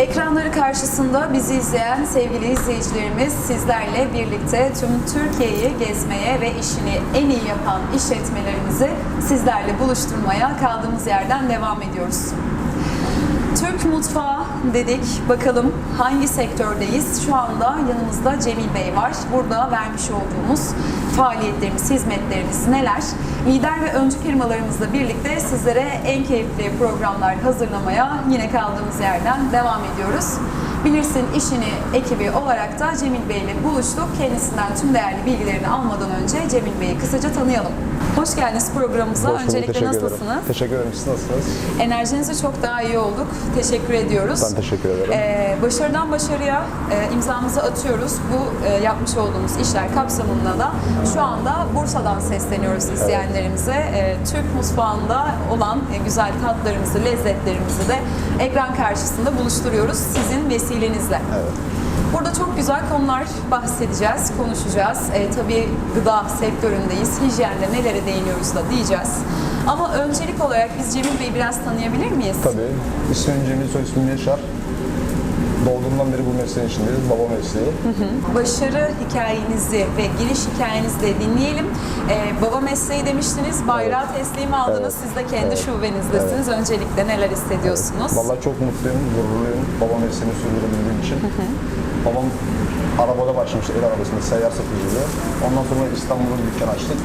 Ekranları karşısında bizi izleyen sevgili izleyicilerimiz sizlerle birlikte tüm Türkiye'yi gezmeye ve işini en iyi yapan işletmelerimizi sizlerle buluşturmaya kaldığımız yerden devam ediyoruz. Türk mutfağı dedik. Bakalım hangi sektördeyiz? Şu anda yanımızda Cemil Bey var. Burada vermiş olduğumuz faaliyetlerimiz, hizmetlerimiz neler? Lider ve öncü firmalarımızla birlikte sizlere en keyifli programlar hazırlamaya yine kaldığımız yerden devam ediyoruz. Bilirsin işini ekibi olarak da Cemil Bey ile buluştuk. Kendisinden tüm değerli bilgilerini almadan önce Cemil Bey'i kısaca tanıyalım. Hoş geldiniz programımıza. Hoş bulduk, Öncelikle teşekkür nasılsınız? Ederim. Teşekkür ederim. Siz nasılsınız? Enerjinize çok daha iyi olduk. Teşekkür ediyoruz. Ben teşekkür ederim. Ee, başarıdan başarıya e, imzamızı atıyoruz. Bu e, yapmış olduğumuz işler kapsamında da şu anda Bursa'dan sesleniyoruz izleyenlerimize. E, Türk mutfağında olan e, güzel tatlarımızı, lezzetlerimizi de ekran karşısında buluşturuyoruz sizin vesilenizle. Evet. Burada çok güzel konular bahsedeceğiz, konuşacağız. E, tabii gıda sektöründeyiz. Hijyende nelere değiniyoruz da diyeceğiz. Ama öncelik olarak biz Cemil Bey'i biraz tanıyabilir miyiz? Tabii. İsmim Cemil, soy ismim Yaşar. Doğduğumdan beri bu mesleğin içindeyiz. Baba mesleği. Başarı hikayenizi ve giriş hikayenizi de dinleyelim. Ee, baba mesleği demiştiniz, bayrağı teslim aldınız. Evet. Siz de kendi Evet. şubenizdesiniz. Öncelikle neler hissediyorsunuz? Vallahi çok mutluyum, gururluyum. Baba mesleğini sürdürebildiğim için. Babam arabada başlamıştı, el arabasında seyyar satıcıydı. Ondan sonra İstanbul'da bir dükkan açtık.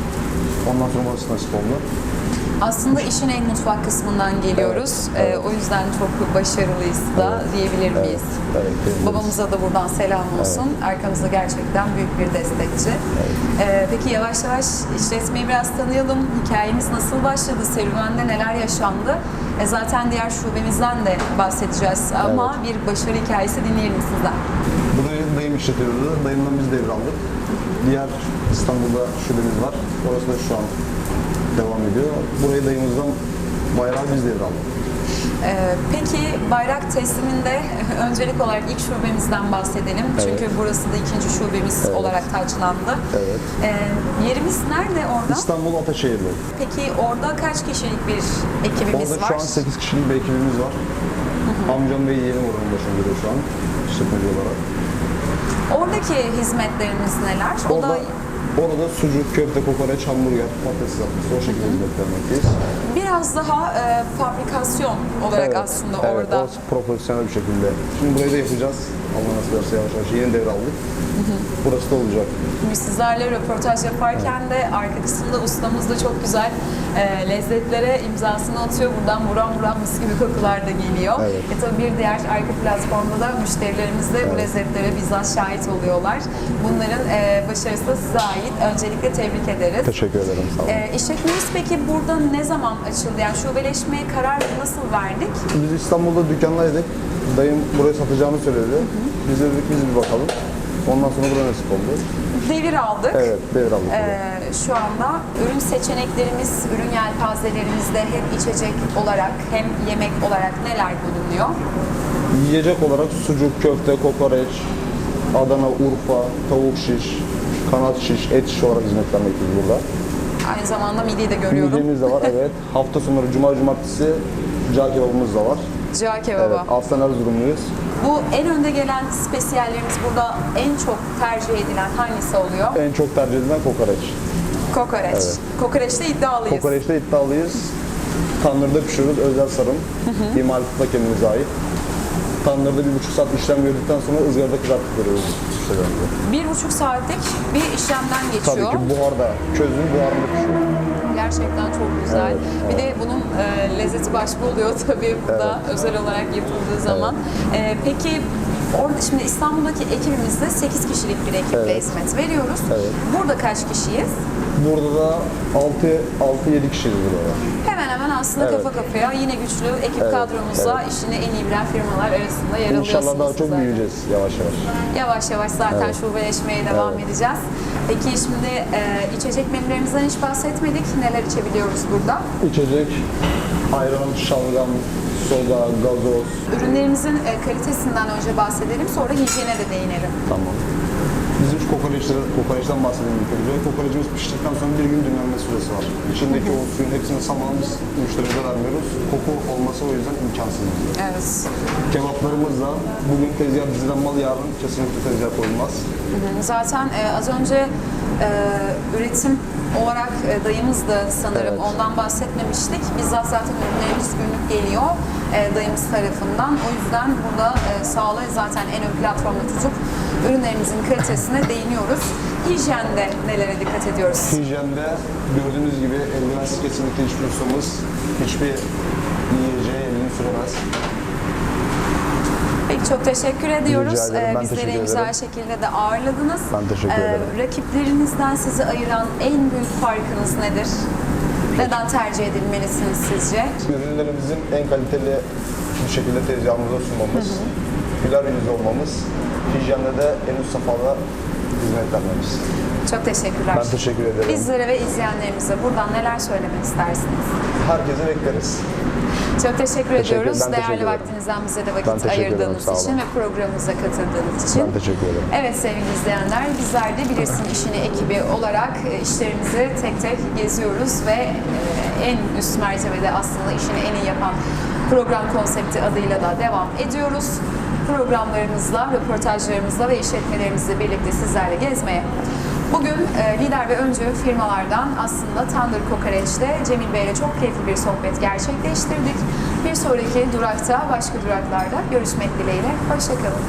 Ondan sonra burası nasip oldu. Aslında işin en mutfak kısmından geliyoruz. Evet, Ee, evet. o yüzden çok başarılıyız da diyebilir miyiz? Evet, diyebiliriz. Babamıza da buradan selam olsun. Arkamızda gerçekten büyük bir destekçi. Ee, peki yavaş yavaş işletmeyi biraz tanıyalım. Hikayemiz nasıl başladı? Serüvende neler yaşandı? E, zaten diğer şubemizden de bahsedeceğiz ama bir başarı hikayesi dinleyelim sizden. Burayı dayım işletiyordu. Dayımdan biz devraldık. Diğer İstanbul'da şubemiz var. Orası da şu an devam ediyor. Burayı dayımızdan bayrağı biz devraldık. Ee, peki bayrak tesliminde öncelik olarak ilk şubemizden bahsedelim. Çünkü burası da ikinci şubemiz Evet. olarak taçlandı. Evet. Ee, yerimiz nerede orada? İstanbul Ataşehir'de. Peki orada kaç kişilik bir ekibimiz Orada var? şu an 8 kişilik bir ekibimiz var. Amcam ve yeğenim oranın başında şu an. İşletmeci olarak. Oradaki hizmetlerimiz neler? O Orada, da orada sucuk, köfte, kokoreç, hamburger, patates yapması o şekilde hizmet vermekteyiz. biraz daha e, fabrikasyon olarak aslında evet, orada. orası profesyonel bir şekilde. Şimdi burayı da yapacağız. Allah nasip ederse yavaş yavaş yeni devraldık. Burası da olacak. Şimdi sizlerle röportaj yaparken de arka kısımda ustamız da çok güzel e, lezzetlere imzasını atıyor. Buradan buram buram mis gibi kokular da geliyor. Evet. E tabii bir diğer arka platformda da müşterilerimiz de bu lezzetlere bizzat şahit oluyorlar. Bunların e, başarısı da size ait. Öncelikle tebrik ederiz. Teşekkür ederim. Sağ olun. E, işletmemiz peki burada ne zaman açıldı? Yani şubeleşmeye karar nasıl verdik? Biz İstanbul'da dükkandaydık. Dayım burayı satacağını söyledi. Biz de dedik biz bir bakalım. Ondan sonra buraya nasip oldu. Devir aldık. Evet, devraldık. burayı. Ee, şu anda ürün seçeneklerimiz, ürün yelpazelerimizde hem içecek olarak hem yemek olarak neler bulunuyor? Yiyecek olarak sucuk, köfte, kokoreç, Adana, Urfa, tavuk şiş, kanat şiş, et şiş olarak hizmet vermekteyiz burada. Aynı zamanda midiyi de görüyorum. Midemiz de var evet. Hafta sonları cuma cumartesi cağ kebabımız da var. Cağ kebabı. Evet, Aslan Erzurumluyuz. Bu en önde gelen spesiyallerimiz burada en çok tercih edilen hangisi oluyor? En çok tercih edilen kokoreç. Kokoreç. Evet. Kokoreçte iddialıyız. Kokoreçte iddialıyız. Tandırda pişiriyoruz, özel sarım. İmalatı da kendimize ait. Tandırda bir buçuk saat işlem gördükten sonra ızgarada kızartıp veriyoruz. Bir buçuk saatlik bir işlemden Tabii geçiyor. ki buharda, közün buharında pişiyor. Gerçekten çok güzel. Evet, bir de bunun e, lezzeti başka oluyor tabii burada özel olarak yapıldığı zaman. E, peki orada şimdi İstanbul'daki ekibimizde 8 kişilik bir ekiple Evet. hizmet veriyoruz. Evet. Burada kaç kişiyiz? Burada da 6-7 kişiyiz burada. Hemen hemen aslında Evet. kafa kafaya yine güçlü ekip Evet, kadromuzla işini en iyi bilen firmalar arasında yer alıyorsunuz. İnşallah daha çok büyüyeceğiz yavaş yavaş. Yavaş yavaş zaten Evet. şubeleşmeye devam Evet. edeceğiz. Peki şimdi e, içecek menülerimizden hiç bahsetmedik. Neler içebiliyoruz burada? İçecek, ayran, şalgam, soda, gazoz. Ürünlerimizin e, kalitesinden önce bahsedelim sonra hijyene de değinelim. Tamam. Bizim Şu kokoreçleri, kokoreçten bahsedeyim ilk önce. Kokoreçimiz piştikten sonra bir gün dinlenme süresi var. İçindeki o suyun hepsini samanı biz müşterimize vermiyoruz. Koku olması o yüzden imkansız. Evet. Kebaplarımız da bugün tezgah bizden mal yarın kesinlikle tezgah koyulmaz. Zaten e, az önce e, üretim olarak e, dayımız da sanırım Evet. ondan bahsetmemiştik. Bizzat zaten ürünlerimiz günlük geliyor e, dayımız tarafından. O yüzden burada e, sağlığı zaten en ön platformda tutup ürünlerimizin kalitesine değiniyoruz. Hijyende nelere dikkat ediyoruz? Hijyende gördüğünüz gibi eldivensiz kesinlikle hiçbir ustamız hiçbir yiyeceği elini süremez. Çok teşekkür ediyoruz. Rica ederim, Ee, ben Bizleri teşekkür en güzel ederim. şekilde de ağırladınız. Ee, Ben teşekkür ederim. Rakiplerinizden sizi ayıran en büyük farkınız nedir? Neden tercih edilmelisiniz sizce? Ürünlerimizin en kaliteli bir şekilde tezgahımıza sunmamız, güler yüzlü olmamız, hijyende de en üst safhada hizmet vermemiz. Çok teşekkürler. Ben teşekkür ederim. Bizlere ve izleyenlerimize buradan neler söylemek istersiniz? Herkese bekleriz. Çok teşekkür, Teşekkür- ediyoruz. ben teşekkür Değerli ederim. vaktinizden bize de vakit teşekkür ederim, ayırdığınız olun. için ve programımıza katıldığınız için. Ben teşekkür ederim. Evet sevgili izleyenler, bizler de Bilirsin İşini ekibi olarak e, işlerimizi tek tek geziyoruz ve e, en üst mertebede aslında işini en iyi yapan program konsepti adıyla da devam ediyoruz. Programlarımızla, röportajlarımızla ve işletmelerimizle birlikte sizlerle gezmeye. Bugün e, lider ve öncü firmalardan aslında Tandır Kokoreç'te Cemil Bey ile çok keyifli bir sohbet gerçekleştirdik. Bir sonraki durakta, başka duraklarda görüşmek dileğiyle. Hoşçakalın.